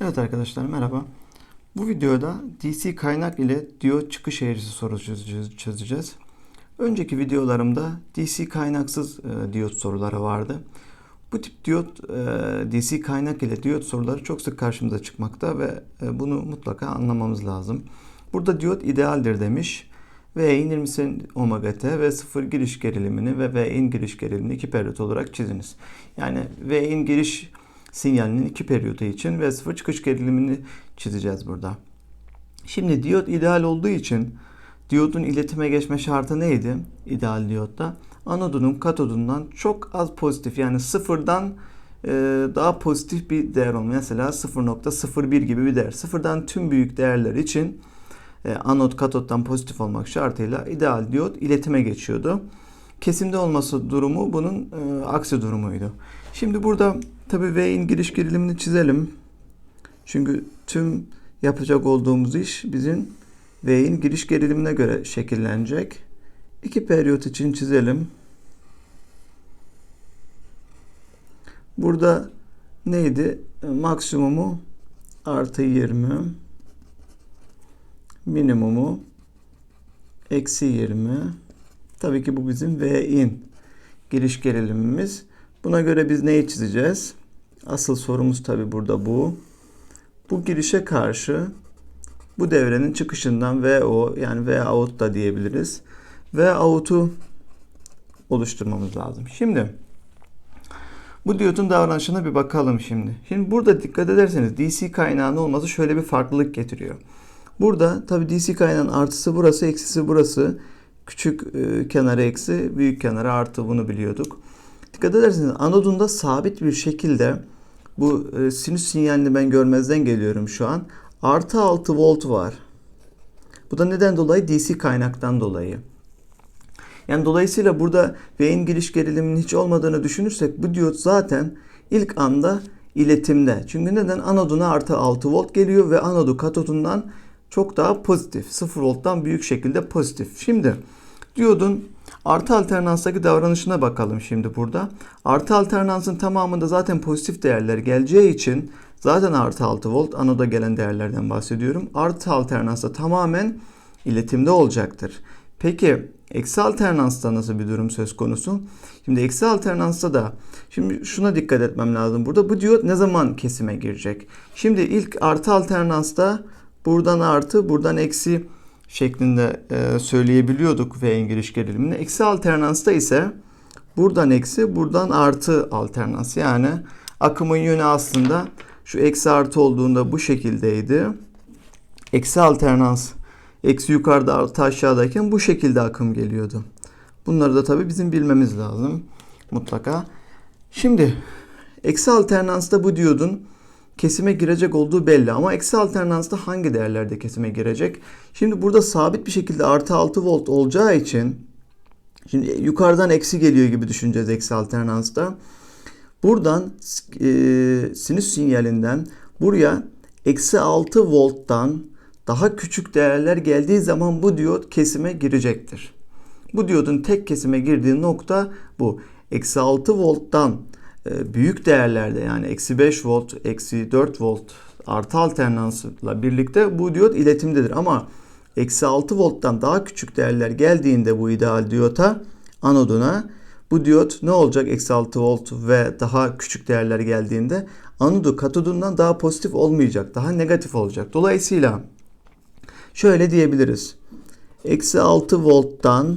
Evet arkadaşlar merhaba. Bu videoda DC kaynak ile diyot çıkış eğrisi sorusu çözeceğiz-. Önceki videolarımda DC kaynaksız e, diyot soruları vardı. Bu tip diyot e, DC kaynak ile diyot soruları çok sık karşımıza çıkmakta ve e, bunu mutlaka anlamamız lazım. Burada diyot idealdir demiş. V'in 20 omega t ve sıfır giriş gerilimini ve V'in giriş gerilimini iki periyot olarak çiziniz. Yani V'in giriş sinyalinin iki periyodu için ve sıfır çıkış gerilimini çizeceğiz burada. Şimdi diyot ideal olduğu için diyodun iletime geçme şartı neydi? İdeal diyotta anodunun katodundan çok az pozitif yani sıfırdan e, daha pozitif bir değer olma. Mesela 0.01 gibi bir değer. Sıfırdan tüm büyük değerler için e, anot katottan pozitif olmak şartıyla ideal diyot iletime geçiyordu. Kesimde olması durumu bunun e, aksi durumuydu. Şimdi burada tabii V'in giriş gerilimini çizelim. Çünkü tüm yapacak olduğumuz iş bizim V'in giriş gerilimine göre şekillenecek. İki periyot için çizelim. Burada neydi? Maksimumu artı 20 minimumu eksi 20 tabii ki bu bizim V in giriş gerilimimiz. Buna göre biz neyi çizeceğiz? Asıl sorumuz tabii burada bu. Bu girişe karşı bu devrenin çıkışından VO yani V out da diyebiliriz. V out'u oluşturmamız lazım. Şimdi bu diyotun davranışına bir bakalım şimdi. Şimdi burada dikkat ederseniz DC kaynağının olması şöyle bir farklılık getiriyor. Burada tabi DC kaynağın artısı burası, eksisi burası. Küçük e, kenarı eksi, büyük kenarı artı bunu biliyorduk. Dikkat ederseniz anodunda sabit bir şekilde bu e, sinüs sinyalini ben görmezden geliyorum şu an. Artı 6 volt var. Bu da neden dolayı? DC kaynaktan dolayı. Yani dolayısıyla burada V'in giriş geriliminin hiç olmadığını düşünürsek bu diyot zaten ilk anda iletimde. Çünkü neden? Anoduna artı 6 volt geliyor ve anodu katodundan çok daha pozitif. 0 volttan büyük şekilde pozitif. Şimdi diyodun artı alternanstaki davranışına bakalım şimdi burada. Artı alternansın tamamında zaten pozitif değerler geleceği için zaten artı 6 volt anoda gelen değerlerden bahsediyorum. Artı alternansta tamamen iletimde olacaktır. Peki eksi alternansta nasıl bir durum söz konusu? Şimdi eksi alternansta da şimdi şuna dikkat etmem lazım. Burada bu diyot ne zaman kesime girecek? Şimdi ilk artı alternansta buradan artı buradan eksi şeklinde e, söyleyebiliyorduk V'in giriş gerilimini. Eksi alternansta ise buradan eksi buradan artı alternans. Yani akımın yönü aslında şu eksi artı olduğunda bu şekildeydi. Eksi alternans eksi yukarıda artı aşağıdayken bu şekilde akım geliyordu. Bunları da tabii bizim bilmemiz lazım mutlaka. Şimdi eksi alternansta bu diyodun kesime girecek olduğu belli ama eksi alternansta hangi değerlerde kesime girecek? Şimdi burada sabit bir şekilde artı 6 volt olacağı için şimdi yukarıdan eksi geliyor gibi düşüneceğiz eksi alternansta. Buradan e, sinüs sinyalinden buraya eksi 6 volttan daha küçük değerler geldiği zaman bu diyot kesime girecektir. Bu diyodun tek kesime girdiği nokta bu. Eksi 6 volttan büyük değerlerde yani eksi 5 volt, eksi 4 volt artı alternansla birlikte bu diyot iletimdedir. Ama eksi 6 volttan daha küçük değerler geldiğinde bu ideal diyota anoduna bu diyot ne olacak eksi 6 volt ve daha küçük değerler geldiğinde anodu katodundan daha pozitif olmayacak. Daha negatif olacak. Dolayısıyla şöyle diyebiliriz. Eksi 6 volttan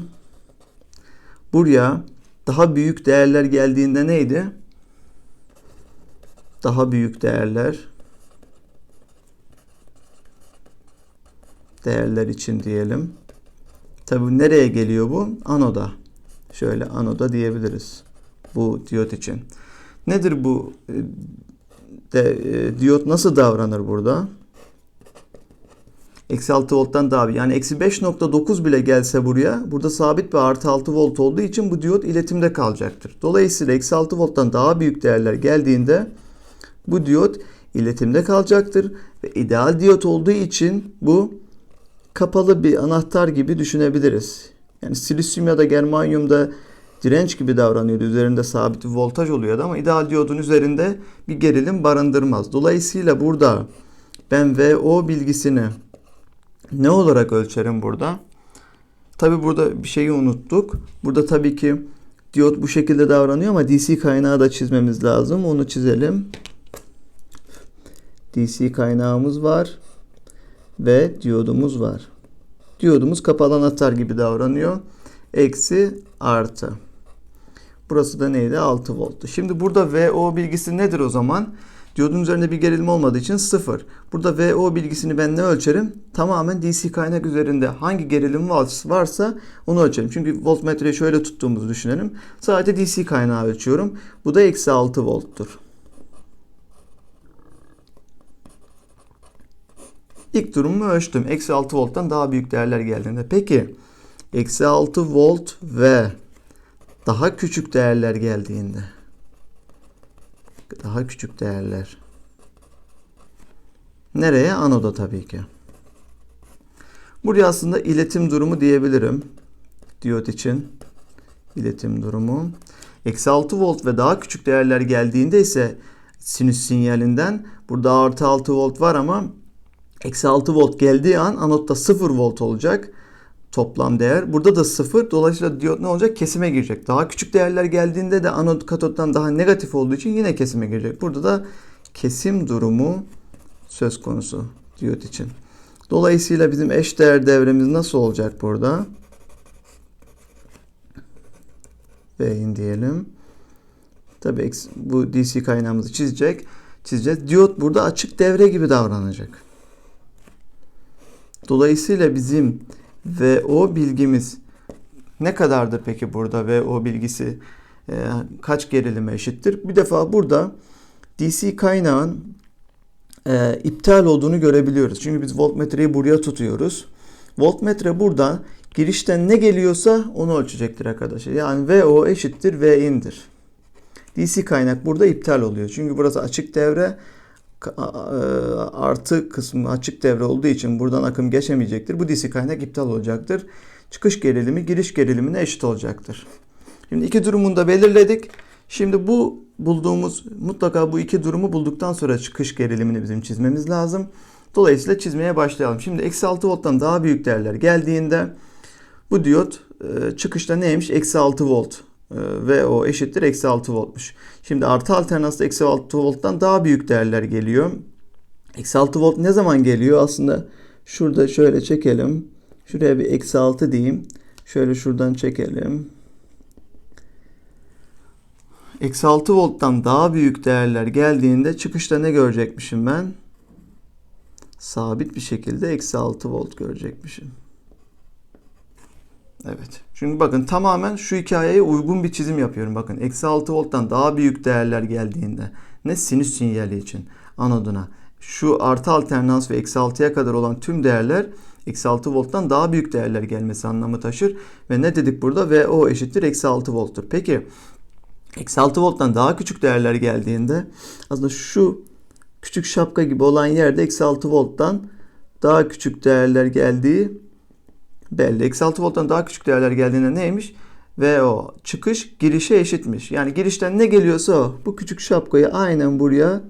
buraya daha büyük değerler geldiğinde neydi? Daha büyük değerler değerler için diyelim. Tabi nereye geliyor bu? Anoda. Şöyle anoda diyebiliriz. Bu diyot için. Nedir bu e, de, e, diyot nasıl davranır burada? Eksi 6 volttan daha yani eksi 5.9 bile gelse buraya burada sabit bir artı 6 volt olduğu için bu diyot iletimde kalacaktır. Dolayısıyla eksi 6 volttan daha büyük değerler geldiğinde bu diyot iletimde kalacaktır ve ideal diyot olduğu için bu kapalı bir anahtar gibi düşünebiliriz. Yani silisyum ya da germanyumda direnç gibi davranıyordu. Üzerinde sabit bir voltaj oluyordu ama ideal diyodun üzerinde bir gerilim barındırmaz. Dolayısıyla burada ben VO bilgisini ne olarak ölçerim burada? Tabi burada bir şeyi unuttuk. Burada tabii ki diyot bu şekilde davranıyor ama DC kaynağı da çizmemiz lazım. Onu çizelim. DC kaynağımız var ve diyodumuz var. Diyodumuz kapalı anahtar gibi davranıyor. Eksi artı. Burası da neydi? 6 volttu. Şimdi burada VO bilgisi nedir o zaman? Diyodun üzerinde bir gerilim olmadığı için 0. Burada VO bilgisini ben ne ölçerim? Tamamen DC kaynak üzerinde hangi gerilim varsa onu ölçerim. Çünkü voltmetreyi şöyle tuttuğumuzu düşünelim. Sadece DC kaynağı ölçüyorum. Bu da eksi 6 volttur. İlk durumumu ölçtüm. Eksi 6 volttan daha büyük değerler geldiğinde. Peki eksi 6 volt ve daha küçük değerler geldiğinde daha küçük değerler nereye? Anoda tabii ki. Buraya aslında iletim durumu diyebilirim. Diyot için iletim durumu. Eksi 6 volt ve daha küçük değerler geldiğinde ise sinüs sinyalinden burada artı 6 volt var ama eksi 6 volt geldiği an anotta 0 volt olacak toplam değer. Burada da 0. Dolayısıyla diyot ne olacak? Kesime girecek. Daha küçük değerler geldiğinde de anot katottan daha negatif olduğu için yine kesime girecek. Burada da kesim durumu söz konusu diyot için. Dolayısıyla bizim eş değer devremiz nasıl olacak burada? V'in diyelim. Tabii bu DC kaynağımızı çizecek. Çizeceğiz. Diyot burada açık devre gibi davranacak. Dolayısıyla bizim VO bilgimiz ne kadardır peki burada VO bilgisi e, kaç gerilime eşittir? Bir defa burada DC kaynağın e, iptal olduğunu görebiliyoruz. Çünkü biz voltmetreyi buraya tutuyoruz. Voltmetre burada girişten ne geliyorsa onu ölçecektir arkadaşlar. Yani VO eşittir V indir. DC kaynak burada iptal oluyor. Çünkü burası açık devre artı kısmı açık devre olduğu için buradan akım geçemeyecektir. Bu DC kaynak iptal olacaktır. Çıkış gerilimi giriş gerilimine eşit olacaktır. Şimdi iki durumunu da belirledik. Şimdi bu bulduğumuz mutlaka bu iki durumu bulduktan sonra çıkış gerilimini bizim çizmemiz lazım. Dolayısıyla çizmeye başlayalım. Şimdi eksi 6 volttan daha büyük değerler geldiğinde bu diyot çıkışta neymiş? Eksi 6 volt ve o eşittir eksi 6 voltmuş. Şimdi artı alternansta eksi 6 volttan daha büyük değerler geliyor. Eksi 6 volt ne zaman geliyor? Aslında şurada şöyle çekelim. Şuraya bir eksi 6 diyeyim. Şöyle şuradan çekelim. Eksi 6 volttan daha büyük değerler geldiğinde çıkışta ne görecekmişim ben? Sabit bir şekilde eksi 6 volt görecekmişim. Evet. Çünkü bakın tamamen şu hikayeye uygun bir çizim yapıyorum. Bakın eksi 6 volttan daha büyük değerler geldiğinde ne sinüs sinyali için anoduna şu artı alternans ve eksi 6'ya kadar olan tüm değerler eksi 6 volttan daha büyük değerler gelmesi anlamı taşır. Ve ne dedik burada? VO eşittir eksi 6 volttur. Peki eksi 6 volttan daha küçük değerler geldiğinde aslında şu küçük şapka gibi olan yerde eksi 6 volttan daha küçük değerler geldiği belli. Eksi 6 volttan daha küçük değerler geldiğinde neymiş? Ve o çıkış girişe eşitmiş. Yani girişten ne geliyorsa o. Bu küçük şapkayı aynen buraya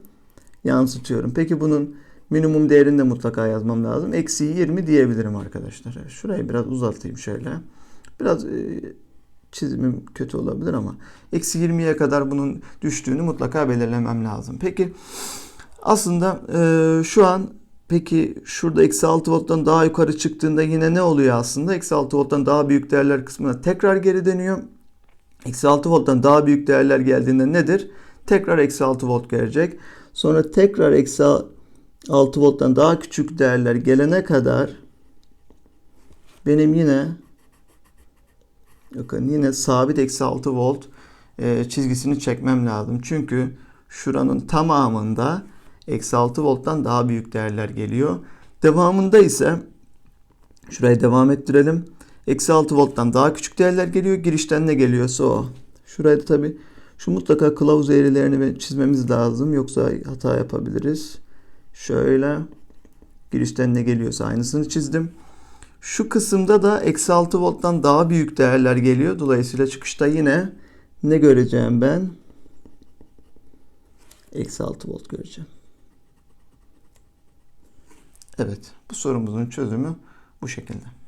yansıtıyorum. Peki bunun minimum değerini de mutlaka yazmam lazım. Eksi 20 diyebilirim arkadaşlar. Şurayı biraz uzatayım şöyle. Biraz e, çizimim kötü olabilir ama eksi 20'ye kadar bunun düştüğünü mutlaka belirlemem lazım. Peki aslında e, şu an Peki şurada eksi 6 volttan daha yukarı çıktığında yine ne oluyor aslında? Eksi 6 volttan daha büyük değerler kısmına tekrar geri dönüyor. Eksi 6 volttan daha büyük değerler geldiğinde nedir? Tekrar eksi 6 volt gelecek. Sonra tekrar eksi 6 volttan daha küçük değerler gelene kadar benim yine bakın yine sabit eksi 6 volt e, çizgisini çekmem lazım. Çünkü şuranın tamamında eksi 6 volttan daha büyük değerler geliyor. Devamında ise şurayı devam ettirelim. Eksi 6 volttan daha küçük değerler geliyor. Girişten ne geliyorsa o. Şurayı da tabi şu mutlaka kılavuz eğrilerini çizmemiz lazım. Yoksa hata yapabiliriz. Şöyle girişten ne geliyorsa aynısını çizdim. Şu kısımda da eksi 6 volttan daha büyük değerler geliyor. Dolayısıyla çıkışta yine ne göreceğim ben? Eksi 6 volt göreceğim. Evet bu sorumuzun çözümü bu şekilde.